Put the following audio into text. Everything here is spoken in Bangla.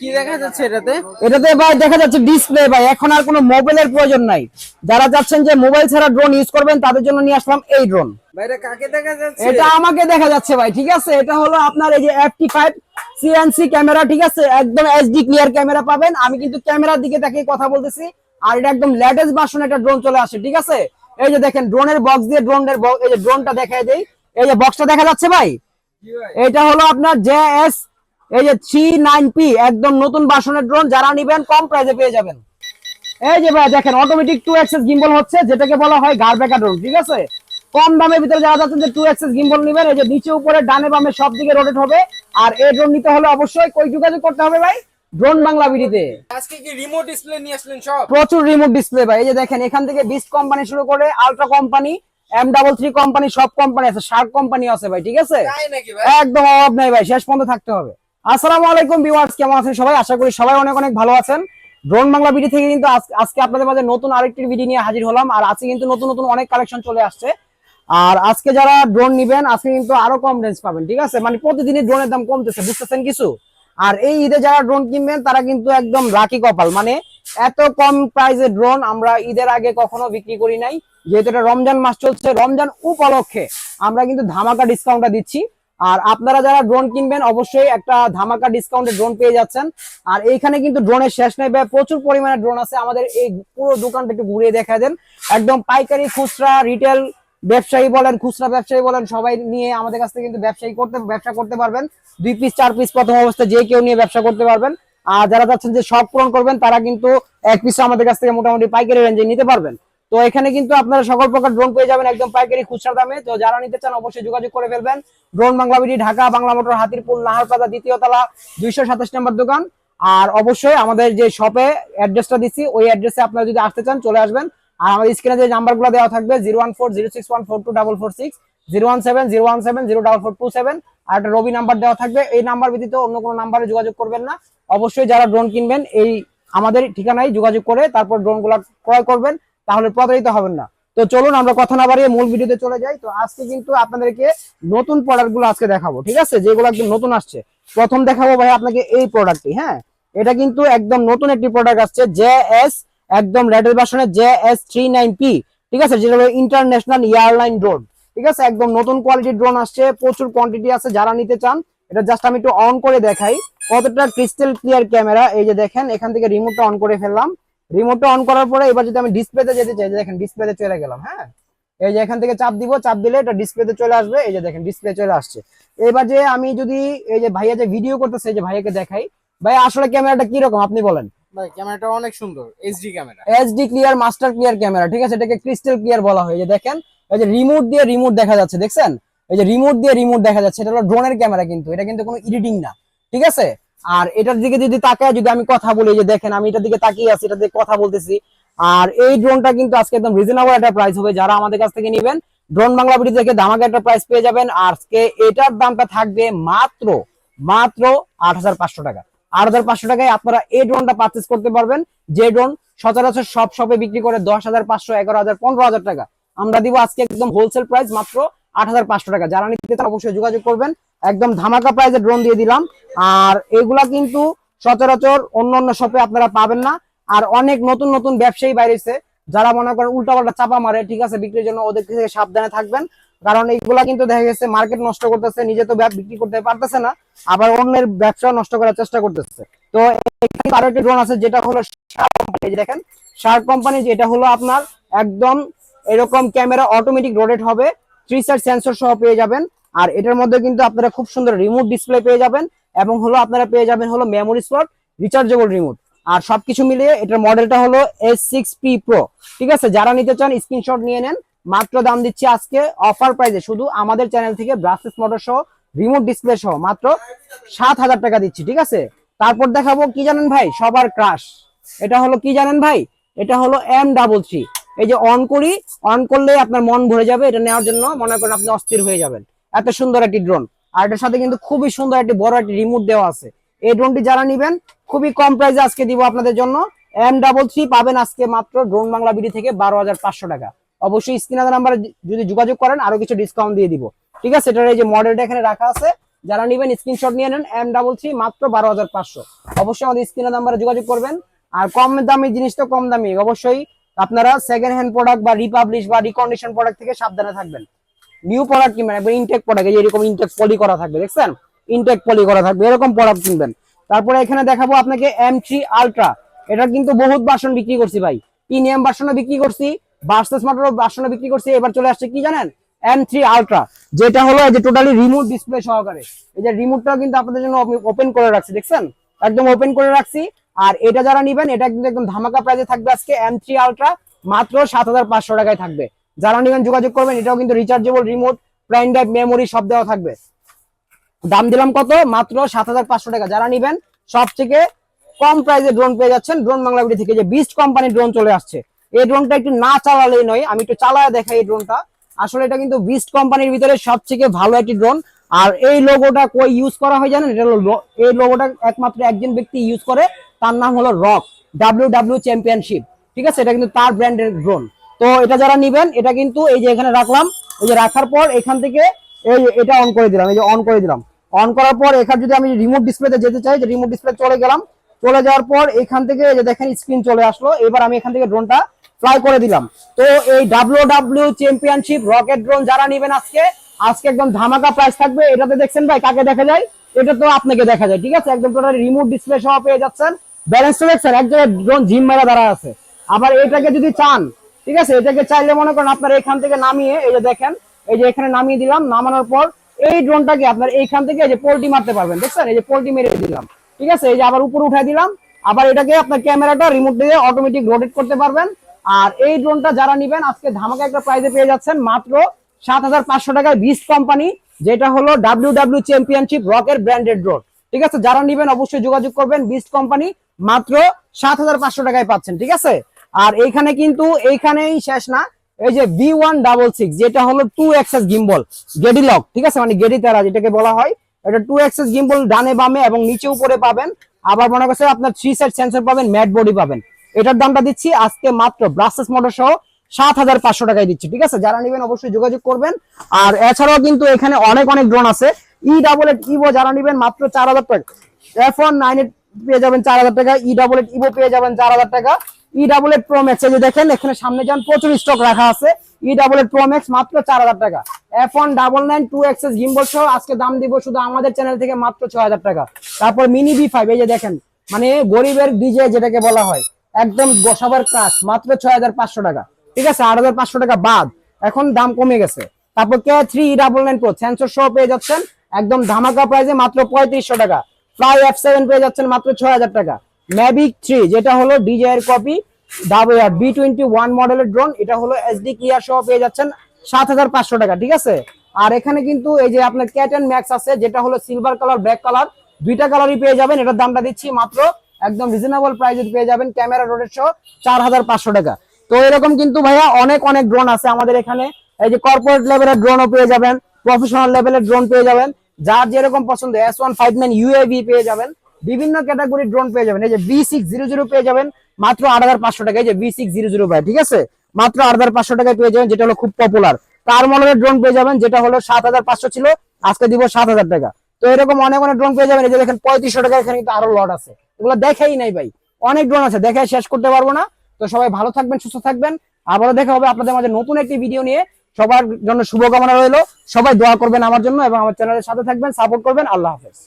কি দেখা যাচ্ছে এটাতে? এটাতে ভাই দেখা যাচ্ছে ডিসপ্লে ভাই। এখন আর কোনো মোবাইলের প্রয়োজন নাই। যারা যাচ্ছেন যে মোবাইল ছাড়া ড্রোন ইউজ করবেন তাদের জন্য নিয়ে আসলাম এই ড্রোন বাইরে কাকে দেখা যাচ্ছে? এটা আমাকে দেখা যাচ্ছে ভাই ঠিক আছে? এটা হলো আপনার এই যে এফটি সিএনসি ক্যামেরা ঠিক আছে? একদম এইচডি ক্লিয়ার ক্যামেরা পাবেন। আমি কিন্তু ক্যামেরার দিকে তাকিয়ে কথা বলতেছি। আর এটা একদম লেটেস্ট ভার্সন একটা ড্রোন চলে আসে ঠিক আছে? এই যে দেখেন ড্রোনের বক্স দিয়ে ড্রোনের এই যে ড্রোনটা দেখাই দেই। এই যে বক্সটা দেখা যাচ্ছে ভাই? ভাই? এটা হলো আপনার জে এস এই যে থ্রি নাইন পি একদম নতুন বাসনের ড্রোন যারা নিবেন কম প্রাইসে পেয়ে যাবেন। এই যে ভাই দেখেন অটোমেটিক টু এক্সেস গিম্বল হচ্ছে যেটাকে বলা হয় গারবেকা ড্রোন ঠিক আছে? কম দামের ভিতরে যারা যাচ্ছেন যে টু এক্সেস গিম্বল নেবেন এই যে নিচে উপরে ডানে বামে সব দিকে রোটেট হবে। আর এই ড্রোন নিতে হলে অবশ্যই কই যোগাযোগ করতে হবে ভাই? ড্রোন বাংলা বিডিতে। আজকে কি রিমোট ডিসপ্লে নিয়ে আসলেন সব? প্রচুর রিমোট ডিসপ্লে ভাই। এই যে দেখেন এখান থেকে বিস্ট কোম্পানি শুরু করে ultra company M double three company সব কোম্পানি আছে শার্ক কোম্পানি আছে ভাই ঠিক আছে? ভাই? একদম অভাব নাই ভাই শেষ পর্যন্ত থাকতে হবে। আসসালামু আলাইকুম ভিউয়ার্স, কেমন আছেন সবাই? আশা করি সবাই অনেক অনেক ভালো আছেন। ড্রোন বাংলা ভিডিও থেকে কিন্তু আজকে আপনাদের মাঝে নতুন আরেকটি ভিডিও নিয়ে হাজির হলাম, আর আজকে কিন্তু নতুন নতুন অনেক কালেকশন চলে আসছে। আর আজকে যারা ড্রোন নিবেন, আজকে কিন্তু আরও কম রেঞ্জ পাবেন, ঠিক আছে? মানে প্রতিদিনই ড্রোনের দাম কমতেছে, বুঝতেছেন কিছু? আর এই ঈদে যারা ড্রোন কিনবেন, তারা কিন্তু একদম লাকি কপাল। মানে এত কম প্রাইসে ড্রোন আমরা ঈদের আগে কখনো বিক্রি করি নাই। যেহেতু এটা রমজান মাস চলছে, রমজান উপলক্ষে আমরা কিন্তু ধামাকা ডিসকাউন্টটা দিচ্ছি। আর আপনারা যারা ড্রোন কিনবেন, অবশ্যই একটা ধামাকা ডিসকাউন্টে ড্রোন পেয়ে যাচ্ছেন। আর এইখানে কিন্তু ড্রোনের শেষ নেই প্রচুর পরিমাণে ড্রোন আছে। আমাদের এই পুরো দোকানটা একটু ঘুরিয়ে দেখা দেন। একদম পাইকারি খুচরা রিটেল ব্যবসায়ী বলেন, খুচরা ব্যবসায়ী বলেন, সবাই নিয়ে আমাদের কাছ থেকে কিন্তু ব্যবসায়ী করতে, ব্যবসা করতে পারবেন। দুই পিস চার পিস প্রথম অবস্থায় যে কেউ নিয়ে ব্যবসা করতে পারবেন। আর যারা চাচ্ছেন যে সব পূরণ করবেন, তারা কিন্তু এক পিস আমাদের কাছ থেকে মোটামুটি পাইকারি রেঞ্জে নিতে পারবেন। তো এখানে কিন্তু আপনারা সকল প্রকার ড্রোন পেয়ে যাবেন একদম পাইকারি খুচরা দামে। তো যারা নিতে চান অবশ্যই যোগাযোগ করে ফেলবেন। ড্রোন বাংলাবিডি ঢাকা, বাংলা মোটর, হাতিরপুল নাহারপাতা দ্বিতীয় তলা, দুইশো সাতাশ নম্বর দোকান। আর অবশ্যই আমাদের যে শপে অ্যাড্রেসটা দিচ্ছি ওই অ্যাড্রেসে আপনারা যদি আসতে চান, চলে আসবেন। আর আমাদের স্ক্রিনে যে নাম্বারগুলো দেওয়া থাকবে zero one four zero six one four two double four six zero one seven zero one seven zero double four two seven আর একটা রবি নাম্বার দেওয়া থাকবে, এই নাম্বার ব্যতীত অন্য কোনো নাম্বারে যোগাযোগ করবেন না। অবশ্যই যারা ড্রোন কিনবেন, এই আমাদের ঠিকানায় যোগাযোগ করে তারপর ড্রোনগুলা ক্রয় করবেন। তাহলে প্রতারিত হবেন না। তো চলুন, আমরা কথা না বাড়িয়ে মূল ভিডিওতে চলে যাই। তো আজকে কিন্তু আপনাদেরকে নতুন প্রোডাক্টগুলো আজকে দেখাবো, ঠিক আছে? যেগুলো একদম নতুন আসছে। প্রথম দেখাবো ভাই আপনাকে এই প্রোডাক্টটি হ্যাঁ? এটা কিন্তু একদম নতুন একটি প্রোডাক্ট আসছে, জে এস, একদম লেটেস্ট ভার্সনে J S three nine P ঠিক আছে? যেটা হলো ইন্টারন্যাশনাল এয়ারলাইন ড্রোন ঠিক আছে? একদম নতুন কোয়ালিটির ড্রোন আসছে, প্রচুর কোয়ান্টিটি আছে, যারা নিতে চান, এটা জাস্ট আমি একটু অন করে দেখাই। কতটা ক্রিস্টাল ক্লিয়ার ক্যামেরা এই যে দেখেন, এখান থেকে রিমোটটা অন করে ফেললাম। রিমোটটা অন করার পরে এবার যদি আমি ডিসপ্লেতে যেতে চাই দেখেন ডিসপ্লেতে চলে গেলাম হ্যাঁ? এই যে এখান থেকে চাপ দিব চাপ দিলে এটা ডিসপ্লেতে চলে আসবে এই যে দেখেন ডিসপ্লে চলে আসছে। এবার যে আমি যদি এই যে ভাইয়া যে ভিডিও করতেছে এই যে ভাইয়াকে দেখাই ভাই আসলে ক্যামেরাটা কি রকম আপনি বলেন? ভাই ক্যামেরাটা অনেক সুন্দর HD camera. HD clear master clear camera ঠিক আছে? এটাকে ক্রিস্টাল ক্লিয়ার বলা হয় এই যে দেখেন এই যে রিমোট দিয়ে রিমোট দেখা যাচ্ছে দেখছেন? এই যে রিমোট দিয়ে রিমোট দেখা যাচ্ছে এটা হলো ড্রোনের ক্যামেরা কিন্তু এটা কিন্তু কোনো এডিটিং না ঠিক আছে? আর এটার দিকে যদি তাকায় যদি আমি কথা বলি যে দেখেন আমি এটার দিকে তাকিয়ে আছি এটা দিকে কথা বলতেছি। আর এই ড্রোনটা কিন্তু আজকে একদম রিজনেবল একটা প্রাইস হবে। যারা আমাদের কাছ থেকে নেবেন ড্রোন বাংলা বিডি থেকে ধামাকা একটা প্রাইস পেয়ে যাবেন। আর আজকে এটার দামটা থাকবে মাত্র মাত্র আট হাজার পাঁচশো টাকা। আট হাজার পাঁচশো টাকায় আপনারা এই ড্রোনটা পারচেস করতে পারবেন। যে ড্রোন সচরাচর সব শপে বিক্রি করে দশ হাজার পাঁচশো, এগারো হাজার, পনেরো হাজার টাকা। আমরা দিব আজকে একদম হোলসেল প্রাইস মাত্র আট হাজার পাঁচশো টাকা। যারা নিতে অবশ্যই যোগাযোগ করবেন। একদম ধামাকা প্রাইসে ড্রোন দিয়ে দিলাম। আর এগুলা কিন্তু সচরাচর অন্য অন্য শপে আপনারা পাবেন না। আর অনেক নতুন নতুন ব্যবসায়ী বাইরেছে, যারা মনে করেন উল্টাপাল্টা চাপা মারে, ঠিক আছে, বিক্রির জন্য ওদের থেকে সাবধানে থাকবেন। কারণ এইগুলা কিন্তু দেখা গেছে মার্কেট নষ্ট করতেছে, নিজে তো বিক্রি করতে পারতেছে না, আবার অন্যের ব্যবসা নষ্ট করার চেষ্টা করতেছে। তো আরও একটি ড্রোন আছে, যেটা হলো কোম্পানি দেখেন শার্ক কোম্পানি যেটা হলো আপনার একদম এরকম ক্যামেরা অটোমেটিক রোটেট হবে থ্রি সাইড সেন্সর সহ পেয়ে যাবেন। আর এটার মধ্যে কিন্তু আপনারা খুব সুন্দর রিমোট ডিসপ্লে পেয়ে যাবেন এবং হলো আপনারা পেয়ে যাবেন হলো মেমোরি স্লট রিচার্জেবল রিমোট আর সবকিছু মিলিয়ে এটার মডেলটা হলো এস সিক্স পি প্রো ঠিক আছে? যারা নিতে চান স্ক্রিনশট নিয়ে নেন। মাত্র দাম দিচ্ছি আজকে অফার প্রাইসে শুধু আমাদের চ্যানেল থেকে ব্রাসেস মোটর সহ রিমোট ডিসপ্লে সহ, মাত্র সাত হাজার টাকা দিচ্ছি, ঠিক আছে? তারপর দেখাবো কি জানেন ভাই? সবার ক্রাশ এটা হলো কি জানেন ভাই? এটা হলো এম ডাবল থ্রি এই যে অন করি অন করলে আপনার মন ভরে যাবে এটা নেওয়ার জন্য। মনে করেন আপনি অস্থির হয়ে যাবেন। এত সুন্দর একটি ড্রোন আর এটার সাথে কিন্তু খুবই সুন্দর একটি বড় একটি রিমোট দেওয়া আছে। এই ড্রোনটি যারা নিবেন, খুবই কম প্রাইসে আজকে দিব আপনাদের জন্য। এম ডাবল থ্রি পাবেন আজকে মাত্র ড্রোন বাংলা বিডি থেকে বারো হাজার পাঁচশো টাকা। অবশ্যই স্ক্রিনার নাম্বারে যদি যোগাযোগ করেন, আরও কিছু ডিসকাউন্ট দিয়ে দিব। ঠিক আছে? এটার এই যে মডেলটা এখানে রাখা আছে। যারা নেবেন স্ক্রিনশট নিয়ে নেন এম ডাবল থ্রি মাত্র বারো হাজার পাঁচশো। অবশ্যই আমাদের স্ক্রিনের নাম্বারে যোগাযোগ করবেন। আর কম দামি জিনিস তো কম দামি। অবশ্যই আপনারা সেকেন্ড হ্যান্ড প্রোডাক্ট বা রিপাবলিশ বা রিকন্ডিশন প্রোডাক্ট থেকে সাবধানে থাকবেন। নিউ প্রোডাক্ট কিনবেন, একবার ইনটেক প্রোডাক্ট এরকম ইনটেক পলি করা থাকবে, দেখছেন? ইনটেক পলি করা থাকবে, এরকম প্রোডাক্ট কিনবেন। তারপরে এখানে দেখাবো আপনাকে এম থ্রি আলট্রা এটা কিন্তু বহুত বাসন বিক্রি করছি ভাই। প্রিমিয়াম বাসনও বিক্রি করছি বার্সেস মোটর বাসনও বিক্রি করছি, এবার চলে আসছে কি জানেন? এম থ্রি আলট্রা যেটা হলো যে টোটালি রিমোট ডিসপ্লে সহকারে। এই যে রিমোটটাও কিন্তু আপনাদের জন্য ওপেন করে রাখছি, দেখছেন? একদম ওপেন করে রাখছি। আর এটা যারা নিবেন, এটা কিন্তু একদম ধামাকা প্রাইজে থাকবে আজকে এম থ্রি আলট্রা মাত্র সাত হাজার পাঁচশো টাকায় থাকবে। যারা নিবেন যোগাযোগ করবেন, এটাও কিন্তু rechargeable remote prime drive memory সব দেওয়া থাকবে। দাম দিলাম কত? মাত্র সাত হাজার পাঁচশো টাকা। যারা নিবেন, সব থেকে কম প্রাইসে ড্রোন পেয়ে যাচ্ছেন। ড্রোন বাংলা ভিডিও থেকে যে বিস্ট কোম্পানির ড্রোন চলে আসছে। এই ড্রোনটা একটু না চালালেই নয়, আমি একটু চালায় দেখাই এই ড্রোনটা আসলে এটা কিন্তু বিস্ট কোম্পানির ভিতরে সব থেকে ভালো একটি ড্রোন আর এই লোগোটা কই ইউজ করা হয় জানেন? এটা এই লোগোটা একমাত্র একজন ব্যক্তি ইউজ করে। তার নাম হলো রক ডাব্লিউ ডাব্লিউ চ্যাম্পিয়নশিপ ঠিক আছে? এটা কিন্তু তার ব্র্যান্ডের ড্রোন তো এটা যারা নিবেন, এটা কিন্তু এই যে এখানে রাখলাম, এই যে রাখার পর এখান থেকে এই এটা অন করে দিলাম, এই যে অন করে দিলাম। অন করার পর এখানে যদি আমি রিমোট ডিসপ্লেতে যেতে চাই, যে রিমোট ডিসপ্লে চলে গেলাম, চলে যাওয়ার পর এখান থেকে যে দেখেন স্ক্রিন চলে আসলো, এবার আমি এখান থেকে ড্রোনটা ফ্লাই করে দিলাম। তো এই W W championship rocket drone যারা নেবেন আজকে আজকে একদম ধামাকা প্রাইস থাকবে। এটাতে দেখছেন ভাই কাকে দেখা যায়? এটা তো আপনাকে দেখা যায়, ঠিক আছে? একদম টোটাল রিমোট ডিসপ্লে সহ পেয়ে যাচ্ছেন। ব্যালেন্স তো দেখছেন এক জায়গায় ড্রোন জিম মেরা দাঁড়া আছে। আবার এটাকে যদি চান ঠিক আছে? এটাকে চাইলে মনে করেন আপনার এখান থেকে নামিয়ে, এই যে দেখেন, এই যে এখানে নামিয়ে দিলাম, নামানোর পর এই ড্রোনটাকে আপনার এইখান থেকে এই যে পোল্টি মারতে পারবেন, দেখছেন? এই যে পোল্টি মেরে দিলাম, ঠিক আছে? এই যে আবার উপরে উঠাই দিলাম, আবার এটাকে আপনার ক্যামেরাটা রিমোট দিয়ে অটোমেটিক রোটেট করতে পারবেন। আর এই ড্রোনটা যারা নিবেন, আজকে ধামাকা একটা প্রাইজে পেয়ে যাচ্ছেন, মাত্র সাত হাজার পাঁচশো টাকায় বিস কোম্পানি যেটা হলো ডাব্লিউ ডাব্লিউ চ্যাম্পিয়নশিপ রকের ব্র্যান্ডেড ড্রোন ঠিক আছে? যারা নিবেন, অবশ্যই যোগাযোগ করবেন বিস কোম্পানি মাত্র সাত হাজার পাঁচশো টাকায় পাচ্ছেন, ঠিক আছে? আর এইখানে কিন্তু এইখানেই শেষ না। এই যে বি ওয়ান ডাবল সিক্স যেটা হলো টু এক্সেস গিম্বল গেডি লক ঠিক আছে? মানে গেডি তারা যেটাকে বলা হয়, এটা টু এক্সেস গিম্বল ডানে বামে এবং নিচে উপরে পাবেন। আবার মনে করছে আপনার থ্রি সাইড সেন্সর পাবেন ম্যাট বডি পাবেন। এটার দামটা দিচ্ছি আজকে মাত্র ব্রাসেস মোটর সহ সাত হাজার পাঁচশো টাকায় দিচ্ছি, ঠিক আছে? যারা নেবেন অবশ্যই যোগাযোগ করবেন। আর এছাড়াও কিন্তু এখানে অনেক অনেক ড্রোন আছে। ই ডাবল এট ইভো যারা নেবেন মাত্র চার হাজার টাকা। এফ ওয়ান নাইন এইট পেয়ে যাবেন চার হাজার টাকা। ই ডাবল এইট ইভো পেয়ে যাবেন চার হাজার টাকা। E double eight pro max যে দেখেন, এখানে সামনে যান প্রচুর স্টক রাখা আছে। E double eight pro max মাত্র চার হাজার টাকা। F one double nine two axis gimbal সহ আজকে দাম দিব শুধু আমাদের চ্যানেল থেকে মাত্র ছয় হাজার টাকা। তারপর মিনি বি ফাইভ এই যে দেখেন মানে গরিবের ডিজে যেটাকে বলা হয়, একদম সবার ক্রাশ মাত্র ছয় হাজার পাঁচশো টাকা। ঠিক আছে, আট হাজার পাঁচশো টাকা বাদ। এখন দাম কমে গেছে। তারপর K three E double nine pro sensor সহ পেয়ে যাচ্ছেন, একদম ধামাকা প্রাইজে মাত্র পঁয়ত্রিশশো টাকা। ফ্লাই এফ সেভেন পেয়ে যাচ্ছেন মাত্র ছয় হাজার টাকা। থ্রি যেটা হলো ডিজে এর কপি বি টোয়েন্টি ওয়ান মডেলের ড্রোন এটা হলো এসডি সহ পেয়ে যাচ্ছেন সাত হাজার পাঁচশো টাকা, ঠিক আছে? আর এখানে কিন্তু এই যে আপনার ম্যাক্স আছে, যেটা হলো সিলভার কালার ব্ল্যাক কালার দুইটা কালারই পেয়ে যাবেন। এটার দামটা দিচ্ছি মাত্র একদম রিজনেবল প্রাইসে পেয়ে যাবেন ক্যামেরা রোডের সহ চার হাজার পাঁচশো টাকা। তো এরকম কিন্তু ভাইয়া অনেক অনেক ড্রোন আছে আমাদের এখানে। এই যে কর্পোরেট লেভেলের ড্রোনও পেয়ে যাবেন প্রফেশনাল লেভেলের ড্রোন পেয়ে যাবেন। যার যেরকম পছন্দ S one five nine UAV পেয়ে যাবেন। বিভিন্ন ক্যাটাগরি ড্রোন পেয়ে যাবেন। এই যে বি সিক্স জিরো জিরো পেয়ে যাবেন। মাত্র আট হাজার পাঁচশো টাকা এই যে বি সিক্স জিরো জিরো ভাই, ঠিক আছে? মাত্র আট হাজার পাঁচশো টাকায় পেয়ে যাবেন, যেটা হলো খুব পপুলার তার মডেলের ড্রোন পেয়ে যাবেন, যেটা হলো সাত হাজার পাঁচশো ছিল। আজকে দিব সাত হাজার টাকা। তো এরকম অনেক অনেক ড্রোন পেয়ে যাবেন। এই যে দেখেন, পঁয়ত্রিশশো টাকা এখানে কিন্তু আরও লট আছে। এগুলো দেখাই নাই ভাই। অনেক ড্রোন আছে দেখে শেষ করতে পারব না। তো সবাই ভালো থাকবেন, সুস্থ থাকবেন। আবারও দেখা হবে আপনাদের মাঝে নতুন একটি ভিডিও নিয়ে। সবার জন্য শুভকামনা রইল। সবাই দোয়া করবেন আমার জন্য এবং আমার চ্যানেলের সাথে থাকবেন। সাপোর্ট করবেন। আল্লাহ হাফেজ।